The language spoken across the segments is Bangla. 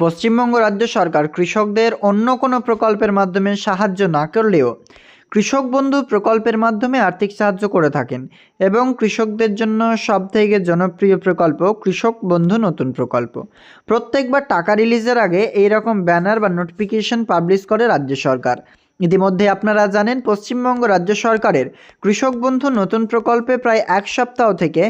পশ্চিমবঙ্গ রাজ্য সরকার কৃষকদের অন্য কোনো প্রকল্পের মাধ্যমে সাহায্য না করলেও কৃষক বন্ধু প্রকল্পের মাধ্যমে আর্থিক সাহায্য করে থাকেন এবং কৃষকদের জন্য সবথেকে জনপ্রিয় প্রকল্প কৃষক বন্ধু নতুন প্রকল্প। প্রত্যেকবার টাকা রিলিজের আগে এই রকম ব্যানার বা নোটিফিকেশন পাবলিশ করে রাজ্য সরকার। ইতিমধ্যে আপনারা জানেন, পশ্চিমবঙ্গ রাজ্য সরকারের কৃষক বন্ধু নতুন প্রকল্পে প্রায় এক সপ্তাহ থেকে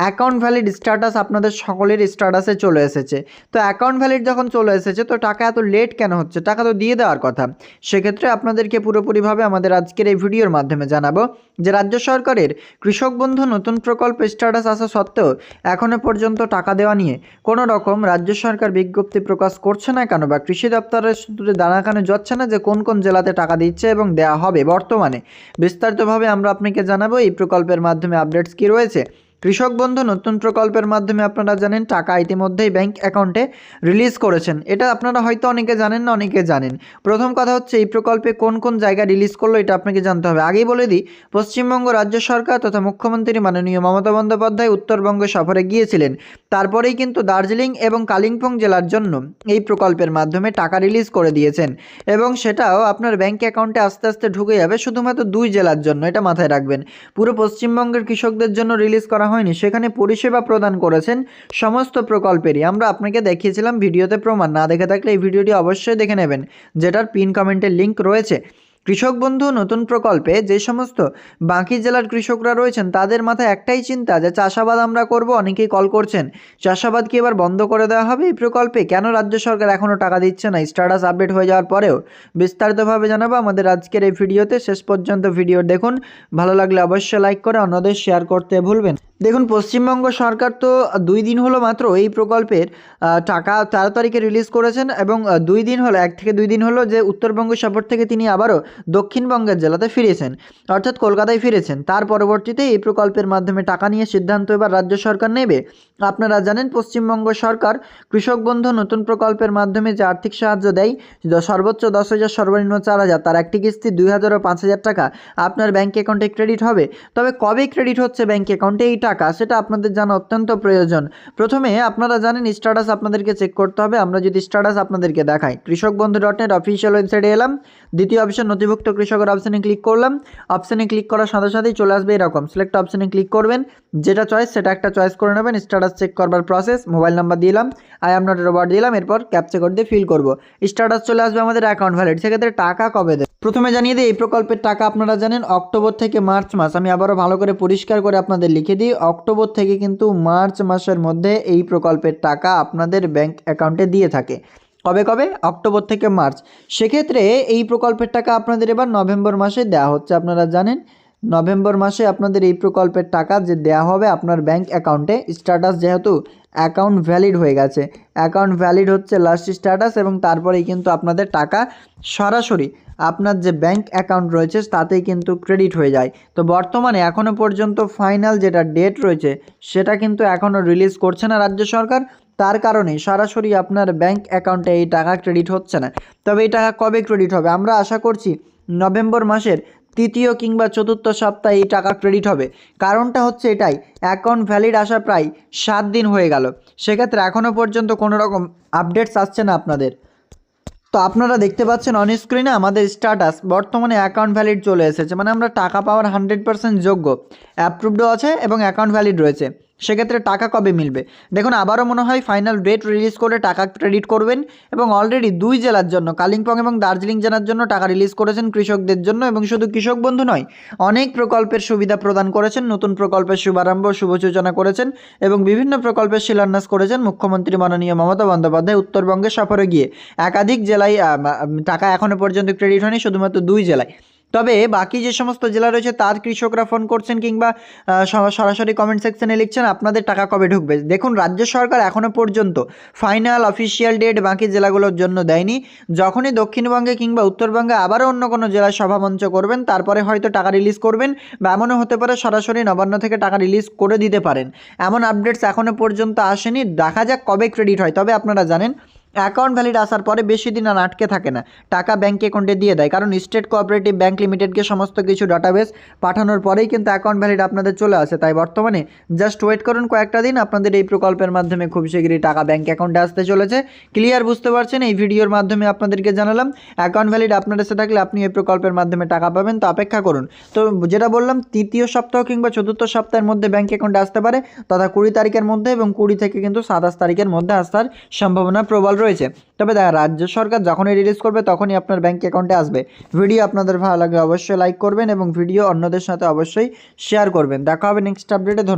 অ্যাকাউন্ট ভ্যালিড স্ট্যাটাস আপনাদের সকলের স্ট্যাটাসে চলে এসেছে। তো অ্যাকাউন্ট ভ্যালিড যখন চলে এসেছে, তো টাকা এত লেট কেন হচ্ছে? টাকা তো দিয়ে দেওয়ার কথা। সেক্ষেত্রে আপনাদেরকে পুরোপুরিভাবে আমাদের আজকের এই ভিডিওর মাধ্যমে জানাব যে রাজ্য সরকারের কৃষক বন্ধু নতুন প্রকল্প স্ট্যাটাস আসা সত্ত্বেও এখনও পর্যন্ত টাকা দেওয়া নিয়ে কোনো রকম রাজ্য সরকার বিজ্ঞপ্তি প্রকাশ করছে না কেন? বা কৃষি দপ্তরের সূত্রে দাঁড়াকানো যাচ্ছে না যে কোন কোন জেলাতে টাকা দিচ্ছে এবং দেওয়া হবে বর্তমানে। বিস্তারিতভাবে আমরা আপনাকে জানাব এই প্রকল্পের মাধ্যমে আপডেটস কী রয়েছে। কৃষক বন্ধু, নতুন প্রকল্পের মাধ্যমে আপনারা জানেন টাকা ইতিমধ্যেই ব্যাংক অ্যাকাউন্টে রিলিজ করেছেন। এটা আপনারা হয়তো অনেকে জানেন না, অনেকে জানেন। প্রথম কথা হচ্ছে, এই প্রকল্পে কোন কোন জায়গা রিলিজ করল এটা আপনাকে জানতে হবে। আগেই বলে দিই, পশ্চিমবঙ্গ রাজ্য সরকার তথা মুখ্যমন্ত্রী মাননীয় মমতা বন্দ্যোপাধ্যায় উত্তরবঙ্গে সফরে গিয়েছিলেন। তারপরেই কিন্তু দার্জিলিং এবং কালিম্পং জেলার জন্য এই প্রকল্পের মাধ্যমে টাকা রিলিজ করে দিয়েছেন এবং সেটাও আপনার ব্যাংক অ্যাকাউন্টে আস্তে আস্তে ঢুকে যাবে শুধুমাত্র দুই জেলার জন্য। এটা মাথায় রাখবেন। পুরো পশ্চিমবঙ্গের কৃষকদের জন্য রিলিজ করা হয়নি, সেখানে পরিষেবা প্রদান করেছেন সমস্ত প্রকল্পেরই। আমরা আপনাকে দেখিয়েছিলাম ভিডিওতে প্রমাণ, না দেখে থাকলে এই ভিডিওটি অবশ্যই দেখে নেবেন, যেটার পিন কমেন্টের লিঙ্ক রয়েছে। কৃষক বন্ধু, নতুন প্রকল্পে যে সমস্ত বাকি জেলার কৃষকরা রয়েছেন, তাদের মাথায় একটাই চিন্তা যে চাষাবাদ আমরা করব, অনেকেই কল করছেন, চাষাবাদ কি এবার বন্ধ করে দেওয়া হবে এই প্রকল্পে? কেন রাজ্য সরকার এখনও টাকা দিচ্ছে না? স্ট্যাটাস আপডেট হয়ে যাওয়ার পরেও বিস্তারিতভাবে জানাব আমাদের আজকের এই ভিডিওতে। শেষ পর্যন্ত ভিডিও দেখুন, ভালো লাগলে অবশ্যই লাইক করে, অন্যদের শেয়ার করতে ভুলবেন দেখুন, পশ্চিমবঙ্গ সরকার তো দুই দিন হলো মাত্র এই প্রকল্পের টাকা তেরো তারিখে রিলিজ করেছেন এবং দুই দিন হলো, এক থেকে দুই দিন হলো যে উত্তরবঙ্গ সফর থেকে তিনি আবারও দক্ষিণবঙ্গের জেলাতে ফিরেছেন, অর্থাৎ কলকাতায় ফিরেছেন। তার পরবর্তীতে এই প্রকল্পের মাধ্যমে টাকা নিয়ে সিদ্ধান্ত এবার রাজ্য সরকার নেবে। আপনারা জানেন, পশ্চিমবঙ্গ সরকার কৃষক বন্ধু নতুন প্রকল্পের মাধ্যমে যে আর্থিক সাহায্য দেয় সর্বোচ্চ দশ হাজার সর্বনিম্ন চার হাজার, তার একটি কিস্তি দুই হাজার ও পাঁচ হাজার টাকা আপনার ব্যাঙ্ক অ্যাকাউন্টে ক্রেডিট হবে। তবে কবে ক্রেডিট হচ্ছে ব্যাঙ্ক অ্যাকাউন্টে এই টাকা সেটা আপনাদের জানা অত্যন্ত প্রয়োজন। প্রথমে আপনারা জানেন স্ট্যাটাস আপনাদেরকে চেক করতে হবে। আমরা যদি স্ট্যাটাস আপনাদেরকে দেখাই কৃষক বন্ধু ডট নেট অফিসিয়াল ওয়েবসাইটে এলাম। দ্বিতীয় অপশন নথিভুক্ত কৃষকের অপশানে ক্লিক করলাম। অপশানে ক্লিক করার সাথে সাথেই চলে আসবে এরকম। সিলেক্ট অপশানে ক্লিক করবেন। যেটা চয়েস সেটা একটা চয়েস করে নেবেন। স্ট্যাটাস চেক করবার প্রসেস মোবাইল নাম্বার দিলাম আই এম নট রোবট দিলাম এরপর ক্যাপচা কোড দিয়ে ফিল করব। স্ট্যাটাস চলে আসবে আমাদের অ্যাকাউন্ট ভ্যালিড সেক্ষেত্রে টাকা কবে দেয় প্রথমে জানিয়ে দিই, এই প্রকল্পের টাকা আপনারা জানেন অক্টোবর থেকে মার্চ মাস। আমি আবারও ভালো করে পরিষ্কার করে আপনাদের লিখে দিই, অক্টোবর থেকে কিন্তু মার্চ মাসের মধ্যে এই প্রকল্পের টাকা আপনাদের ব্যাংক অ্যাকাউন্টে দিয়ে থাকে। কবে কবে? অক্টোবর থেকে মার্চ। সেক্ষেত্রে এই প্রকল্পের টাকা আপনাদের এবার নভেম্বর মাসে দেওয়া হচ্ছে। আপনারা জানেন, নভেম্বর মাসে আপনাদের এই প্রকল্পের টাকা যে দেওয়া হবে আপনার ব্যাংক অ্যাকাউন্টে, স্ট্যাটাস যেহেতু অ্যাকাউন্ট ভ্যালিড হয়ে গেছে। অ্যাকাউন্ট ভ্যালিড হচ্ছে লাস্ট স্ট্যাটাস এবং তারপরেই কিন্তু আপনাদের টাকা সরাসরি আপনার যে ব্যাংক অ্যাকাউন্ট রয়েছে, তাতেই কিন্তু ক্রেডিট হয়ে যায়। তো বর্তমানে এখনও পর্যন্ত ফাইনাল যেটা ডেট রয়েছে, সেটা কিন্তু এখনও রিলিজ করছে না রাজ্য সরকার। তার কারণে সরাসরি আপনার ব্যাংক অ্যাকাউন্টে এই টাকা ক্রেডিট হচ্ছে না। তবে এই টাকা কবে ক্রেডিট হবে? আমরা আশা করছি নভেম্বর মাসের তৃতীয় কিংবা চতুর্থ সপ্তাহে এই টাকা ক্রেডিট হবে। কারণটা হচ্ছে এটাই অ্যাকাউন্ট ভ্যালিড আসা প্রায় সাত দিন হয়ে গেল। সেক্ষেত্রে এখনও পর্যন্ত কোনো রকম আপডেটস আসছে না আপনাদের। তো আপনারা দেখতে পাচ্ছেন অন স্ক্রিনে আমাদের স্ট্যাটাস বর্তমানে অ্যাকাউন্ট ভ্যালিড চলে এসেছে। মানে আমরা টাকা পাওয়ার হান্ড্রেড পার্সেন্ট যোগ্য। অ্যাপ্রুভডও আছে এবং অ্যাকাউন্ট ভ্যালিড রয়েছে। সেক্ষেত্রে টাকা কবে মিলবে? দেখুন, আবারও মনে হয় ফাইনাল ডেট রিলিজ করে টাকা ক্রেডিট করবেন এবং অলরেডি দুই জেলার জন্য, কালিম্পং এবং দার্জিলিং জেলার জন্য টাকা রিলিজ করেছেন কৃষকদের জন্য এবং শুধু কৃষক বন্ধু নয়, অনেক প্রকল্পের সুবিধা প্রদান করেছেন, নতুন প্রকল্পের শুভারম্ভ, শুভ সূচনা করেছেন এবং বিভিন্ন প্রকল্পের শিলান্যাস করেছেন মুখ্যমন্ত্রী মাননীয় মমতা বন্দ্যোপাধ্যায় উত্তরবঙ্গে সফরে গিয়ে। একাধিক জেলায় টাকা এখনও পর্যন্ত ক্রেডিট হয়নি, শুধুমাত্র দুই জেলায়। তবে বাকি যে সমস্ত জেলা রয়েছে, তার কৃষকরা ফোন করছেন কিংবা সরাসরি কমেন্ট সেকশনে লিখছেন, আপনাদের টাকা কবে ঢুকবে? দেখুন, রাজ্য সরকার এখনও পর্যন্ত ফাইনাল অফিসিয়াল ডেট বাকি জেলাগুলোর জন্য দেয়নি। যখনই দক্ষিণবঙ্গে কিংবা উত্তরবঙ্গে আবারও অন্য কোনো জেলায় সভামঞ্চ করবেন, তারপরে হয়তো টাকা রিলিজ করবেন বা এমনও হতে পারে সরাসরি নবান্ন থেকে টাকা রিলিজ করে দিতে পারেন। এমন আপডেটস এখনও পর্যন্ত আসেনি। দেখা যাক কবে ক্রেডিট হয়। তবে আপনারা জানেন অ্যাকাউন্ট ভ্যালিড আসার পরে বেশি দিন আর আটকে থাকে না। টাকা ব্যাঙ্ক অ্যাকাউন্টে দিয়ে দেয়। কারণ স্টেট কোঅপারেটিভ ব্যাঙ্ক লিমিটেডকে সমস্ত কিছু ডাটাবেস পাঠানোর পরেই কিন্তু অ্যাকাউন্ট ভ্যালিড আপনাদের চলে আসে। তাই বর্তমানে জাস্ট ওয়েট করুন কয়েকটা দিন। আপনাদের এই প্রকল্পের মাধ্যমে খুব শীঘ্রই টাকা ব্যাঙ্ক অ্যাকাউন্টে আসতে চলেছে। ক্লিয়ার বুঝতে পারছেন? এই ভিডিওর মাধ্যমে আপনাদেরকে জানালাম, অ্যাকাউন্ট ভ্যালিড আপনার এসে থাকলে আপনি এই প্রকল্পের মাধ্যমে টাকা পাবেন। তো অপেক্ষা করুন। তো যেটা বললাম, তৃতীয় সপ্তাহ কিংবা চতুর্থ সপ্তাহের মধ্যে ব্যাঙ্ক অ্যাকাউন্টে আসতে পারে। তথা কুড়ি তারিখের মধ্যে এবং কুড়ি থেকে কিন্তু সাতাশ তারিখের মধ্যে আসার সম্ভাবনা প্রবল রয়েছে। তবে দেখা, রাজ্য সরকার যখনই রিলিজ করবে, তখনই আপনার ব্যাঙ্ক অ্যাকাউন্টে আসবে। ভিডিও আপনাদের ভালো লাগলে অবশ্যই লাইক করবেন এবং ভিডিও অন্যদের সাথে অবশ্যই শেয়ার করবেন। দেখা হবে নেক্সট আপডেটে ধন্যবাদ।